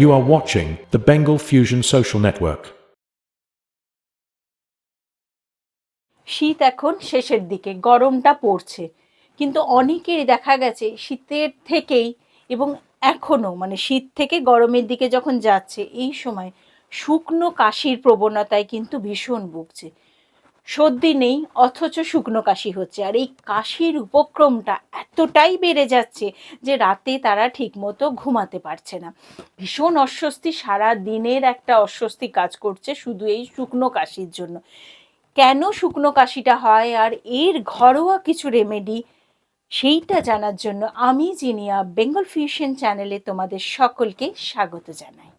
You are watching the Bengal Fusion Social Network. শীত এখন শেষের দিকে, গরমটা পড়ছে। কিন্তু অনেকেরই দেখা গেছে শীতের থেকেই এবং এখনও মানে শীত থেকে গরমের দিকে যখন যাচ্ছে, এই সময় শুকনো কাশির প্রবণতায় কিন্তু ভীষণ ভুগছে। সর্দি নেই, অথচ শুকনো কাশি হচ্ছে। আর এই কাশির উপক্রমটা এতটাই বেড়ে যাচ্ছে যে রাতে তারা ঠিকমতো ঘুমাতে পারছে না। ভীষণ অস্বস্তি, সারা দিনের একটা অস্বস্তি কাজ করছে শুধু এই শুকনো কাশির জন্য। কেন শুকনো কাশিটা হয় আর এর ঘরোয়া কিছু রেমেডি সেইটা জানার জন্য আমি জিনিয়া বেঙ্গল ফিউশন চ্যানেলে তোমাদের সকলকে স্বাগত জানাই।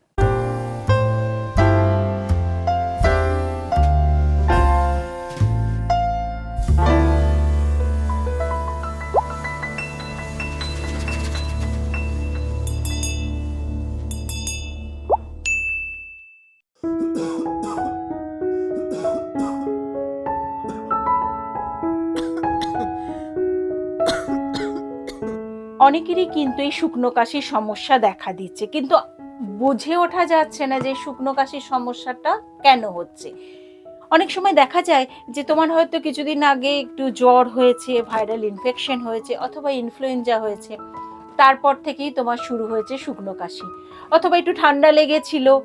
অনেকেরই কিন্তু এই শুকনো কাশির সমস্যা দেখা দিচ্ছে। কিন্তু বুঝে ওঠা যাচ্ছে না যে শুকনো কাশির সমস্যাটা কেন হচ্ছে। অনেক সময় দেখা যায় যে তোমার হয়তো কিছুদিন আগে একটু জ্বর হয়েছে, ভাইরাল ইনফেকশন হয়েছে অথবা ইনফ্লুয়েঞ্জা হয়েছে। তারপর থেকেই তোমার শুরু হয়েছে শুকনো কাশি। অথবা একটু ঠান্ডা লেগেছিল,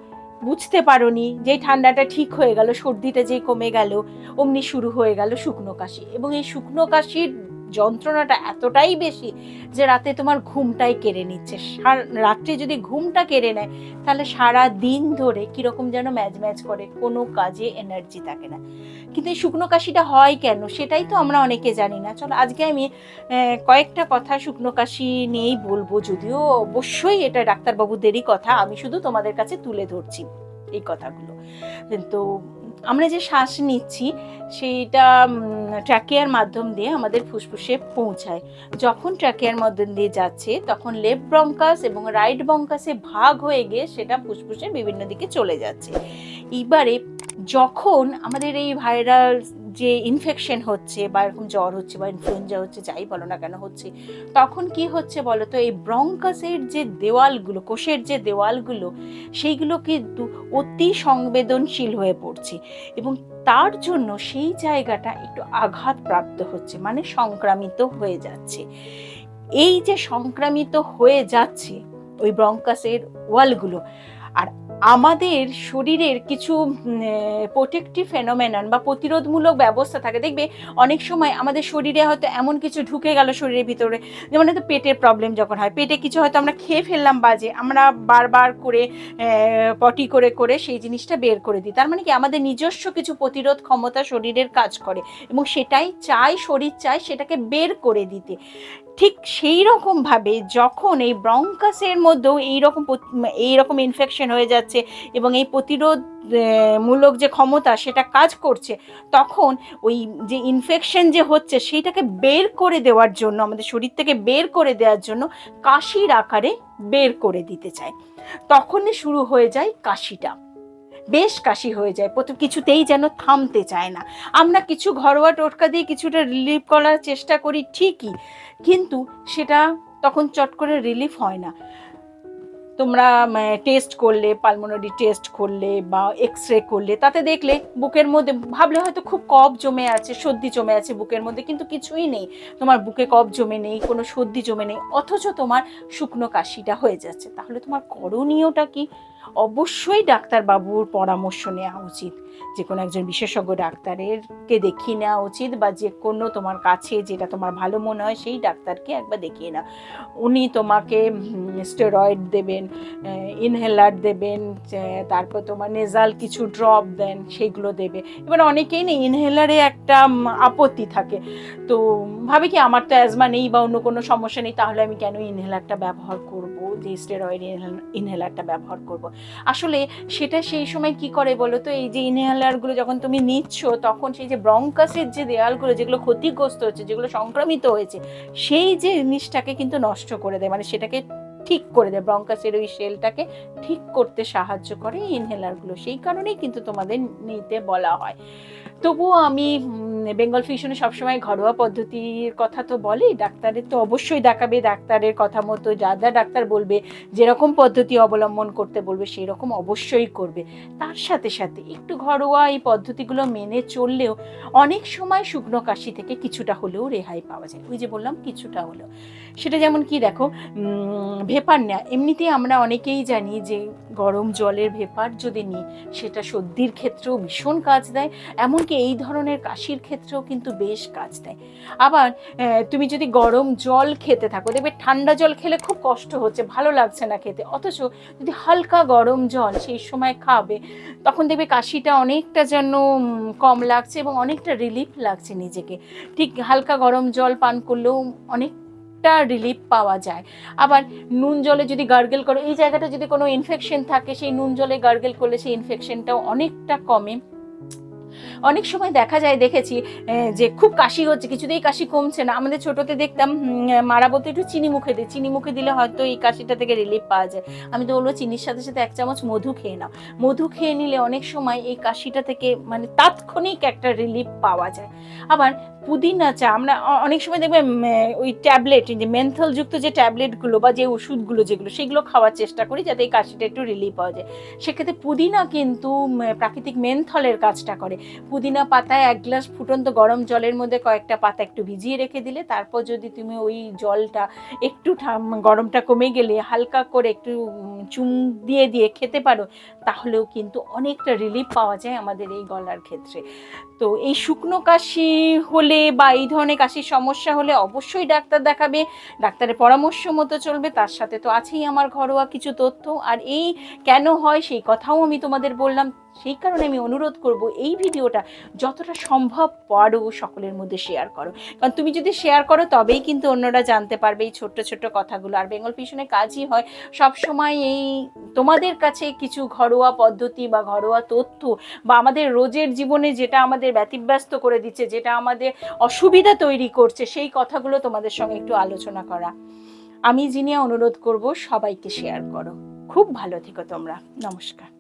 বুঝতে পারোনি যে ঠান্ডাটা ঠিক হয়ে গেল, সর্দিটা যে কমে গেল, অমনি শুরু হয়ে গেল শুকনো কাশি। এবং এই শুকনো কাশির যন্ত্রণাটা এতটাই বেশি যে রাতে তোমার ঘুমটাই কেড়ে নিচ্ছে। রাত্রে যদি ঘুমটা কেড়ে নেয়, তাহলে সারা দিন ধরে কীরকম যেন ম্যাচ ম্যাচ করে, কোনো কাজে এনার্জি থাকে না। কিন্তু এই শুকনো কাশিটা হয় কেন? সেটাই তো আমরা অনেকে জানি না। চলো, আজকে আমি কয়েকটা কথা শুকনো কাশি নিয়েই বলব, যদিও অবশ্যই এটা ডাক্তারবাবুদেরই কথা, আমি শুধু তোমাদের কাছে তুলে ধরছি এই কথাগুলো। তো আমরা যে শ্বাস নিচ্ছি সেইটা ট্র্যাকিয়ার মাধ্যম দিয়ে আমাদের ফুসফুসে পৌঁছায়। যখন ট্র্যাকিয়ার মাধ্যম দিয়ে যাচ্ছে, তখন লেফট ব্রঙ্কাস এবং রাইট ব্রঙ্কাসে ভাগ হয়ে গিয়ে সেটা ফুসফুসে বিভিন্ন দিকে চলে যাচ্ছে। এইবারে যখন আমাদের এই ভাইরাল যে ইনফেকশন হচ্ছে বা এরকম জ্বর হচ্ছে বা ইনফ্লুয়েঞ্জা হচ্ছে, যাই বলো না কেন হচ্ছে, তখন কি হচ্ছে বলো তো এই ব্রঙ্কাসের যে দেওয়ালগুলো, কোষের যে দেওয়ালগুলো সেইগুলো কিন্তু অতি সংবেদনশীল হয়ে পড়ছে এবং তার জন্য সেই জায়গাটা একটু আঘাতপ্রাপ্ত হচ্ছে মানে সংক্রামিত হয়ে যাচ্ছে। এই যে সংক্রামিত হয়ে যাচ্ছে ওই ব্রঙ্কাসের ওয়ালগুলো, আর আমাদের শরীরের কিছু প্রোটেক্টিভ ফেনোমেনন বা প্রতিরোধমূলক ব্যবস্থা থাকে। দেখবে অনেক সময় আমাদের শরীরে হয়তো এমন কিছু ঢুকে গেল শরীরের ভিতরে, যেমন হয়তো পেটের প্রবলেম যখন হয়। পেটে কিছু হয়তো আমরা খেয়ে ফেললাম বাজে, আমরা বারবার করে পটি করে করে সেই জিনিসটা বের করে দিই। তার মানে কি আমাদের নিজস্ব কিছু প্রতিরোধ ক্ষমতা শরীরের কাজ করে এবং সেটাই চাই, শরীর চায় সেটাকে বের করে দিতে। ঠিক সেই রকমভাবে যখন এই ব্রঙ্কাসের মধ্যেও এইরকম এইরকম ইনফেকশন হয়ে যাচ্ছে এবং এই প্রতিরোধ মূলক যে ক্ষমতা সেটা কাজ করছে, তখন ওই যে ইনফেকশন যে হচ্ছে সেইটাকে বের করে দেওয়ার জন্য, আমাদের শরীর থেকে বের করে দেওয়ার জন্য কাশির আকারে বের করে দিতে চায়। তখনই শুরু হয়ে যায় কাশিটা। বেশ কাশি হয়ে যায় প্রথম কিছুতেই যেন থামতে চায় না। আমরা কিছু ঘরোয়া টোটকা দিয়ে কিছুটা রিলিফ করার চেষ্টা করি ঠিকই, কিন্তু সেটা তখন চট করে রিলিফ হয় না। তোমরা টেস্ট করলে পালমোনারি টেস্ট করলে বা এক্স রে করলে, তাতে দেখলে বুকের মধ্যে, ভাবলে হয়তো খুব কফ জমে আছে, সর্দি জমে আছে বুকের মধ্যে, কিন্তু কিছুই নেই। তোমার বুকে কফ জমে নেই, কোনো সর্দি জমে নেই, অথচ তোমার শুকনো কাশিটা হয়ে যাচ্ছে। তাহলে তোমার করণীয়টা কি? অবশ্যই ডাক্তারবাবুর পরামর্শ নেওয়া উচিত। যে কোনো একজন বিশেষজ্ঞ ডাক্তারেরকে দেখিয়ে নেওয়া উচিত বা যে কোনো তোমার কাছে যেটা তোমার ভালো মনে হয় সেই ডাক্তারকে একবার দেখিয়ে নাও। উনি তোমাকে স্টেরয়েড দেবেন ইনহেলার দেবেন তারপর তোমার নেজাল কিছু ড্রপ দেন সেইগুলো দেবে। এবার অনেকেই নেই ইনহেলারে একটা আপত্তি থাকে। তো ভাবে কি আমার তো অ্যাজমা নেই বা অন্য কোনো সমস্যা নেই, তাহলে আমি কেন ইনহেলারটা ব্যবহার করব? যে স্টেরয়েড ইনহেলারটা ব্যবহার করব। আসলে সেটা সেই সময় কি করে বলো তো এই যে ইনহেলারগুলো যখন তুমি নিচ্ছ, তখন সেই যে ব্রঙ্কাসের যে দেয়ালগুলো যেগুলো ক্ষতিগ্রস্ত হচ্ছে, যেগুলো সংক্রমিত হয়েছে, সেই যে জিনিসটাকে কিন্তু নষ্ট করে দেয়। মানে সেটাকে ঠিক করে দেয়। ব্রঙ্কাসের ওই সেলটাকে ঠিক করতে সাহায্য করে ইনহেলারগুলো। সেই কারণেই কিন্তু তোমাদের নিতে বলা হয়। তবুও আমি বেঙ্গল ফিউশনে সবসময় ঘরোয়া পদ্ধতির কথা তো বলি ডাক্তারের তো অবশ্যই দেখাবে ডাক্তারের কথা মতো, যা যা ডাক্তার বলবে, যেরকম পদ্ধতি অবলম্বন করতে বলবে সেই রকম অবশ্যই করবে। তার সাথে সাথে একটু ঘরোয়া এই পদ্ধতিগুলো মেনে চললেও অনেক সময় শুকনো কাশি থেকে কিছুটা হলেও রেহাই পাওয়া যায়। ওই যে বললাম, কিছুটা হলেও। সেটা যেমন কি দেখো ভেপার নেওয়া এমনিতেই আমরা অনেকেই জানি যে গরম জলের ভেপার যদি নিই, সেটা সর্দির ক্ষেত্রেও ভীষণ কাজ দেয়। এমনকি এই ধরনের কাশির ক্ষেত্রেও কিন্তু বেশ কাজ দেয়। আবার তুমি যদি গরম জল খেতে থাকো, দেখবে ঠান্ডা জল খেলে খুব কষ্ট হচ্ছে, ভালো লাগছে না খেতে। অথচ যদি হালকা গরম জল সেই সময় খাবে, তখন দেখবে কাশিটা অনেকটা যেন কম লাগছে এবং অনেকটা রিলিফ লাগছে নিজেকে। ঠিক হালকা গরম জল পান করলেও অনেকটা রিলিফ পাওয়া যায়। আবার নুন জলে যদি গার্গেল করো, এই জায়গাটা যদি কোনো ইনফেকশন থাকে, সেই নুন জলে গার্গেল করলে সেই ইনফেকশনটাও অনেকটা কমে। অনেক সময় দেখা যায়, দেখেছি যে খুব কাশি হচ্ছে, কিছুতেই কাশি কমছে না। আমাদের ছোটতে দেখতাম মারা বলতে, একটু চিনি মুখে দিই চিনি মুখে দিলে হয়তো এই কাশিটা থেকে রিলিফ পাওয়া যায়। আমি তো বলব, চিনির সাথে সাথে এক চামচ মধু খেয়ে নাও। মধু খেয়ে নিলে অনেক সময় এই কাশিটা থেকে মানে তাৎক্ষণিক একটা রিলিফ পাওয়া যায়। আবার পুদিনা চা, আমরা অনেক সময় দেখবে ওই ট্যাবলেট যে মেন্থল যুক্ত যে ট্যাবলেটগুলো বা যে ওষুধগুলো, যেগুলো, সেগুলো খাওয়ার চেষ্টা করি যাতে এই কাশিটা একটু রিলিফ পাওয়া যায়। সেক্ষেত্রে পুদিনা কিন্তু প্রাকৃতিক মেন্থলের কাজটা করে। পুদিনা পাতায় এক গ্লাস ফুটন্ত গরম জলের মধ্যে কয়েকটা পাতা একটু ভিজিয়ে রেখে দিলে, তারপর যদি তুমি ওই জলটা একটু গরমটা কমে গেলে, হালকা করে একটু চুম দিয়ে দিয়ে খেতে পারো, তাহলেও কিন্তু অনেকটা রিলিফ পাওয়া যায় আমাদের এই গলার ক্ষেত্রে। তো এই শুকনো কাশি হলে বা এই ধরনের কাশির সমস্যা হলে অবশ্যই ডাক্তার দেখাবে, ডাক্তারের পরামর্শ মতো চলবে, তার সাথে তো আছেই আমার ঘরোয়া কিছু তথ্য। আর এই কেন হয় সেই কথাও আমি তোমাদের বললাম সেই কারণে আমি অনুরোধ করব, এই ভিডিওটা যতটা সম্ভব পারো সকলের মধ্যে শেয়ার করো। কারণ তুমি যদি শেয়ার করো, তবেই কিন্তু অন্যরা জানতে পারবে এই ছোট্ট ছোট্ট কথাগুলো। আর বেঙ্গল পিছনে কাজই হয় সব সময় এই তোমাদের কাছে কিছু ঘরোয়া পদ্ধতি বা ঘরোয়া তথ্য বা আমাদের রোজের জীবনে যেটা আমাদের ব্যতিব্যস্ত করে দিচ্ছে, যেটা আমাদের অসুবিধা তৈরি করছে, সেই কথাগুলো তোমাদের সঙ্গে একটু আলোচনা করা। আমি জিনিয়া অনুরোধ করব, সবাইকে শেয়ার করো। খুব ভালো থেকো তোমরা। নমস্কার।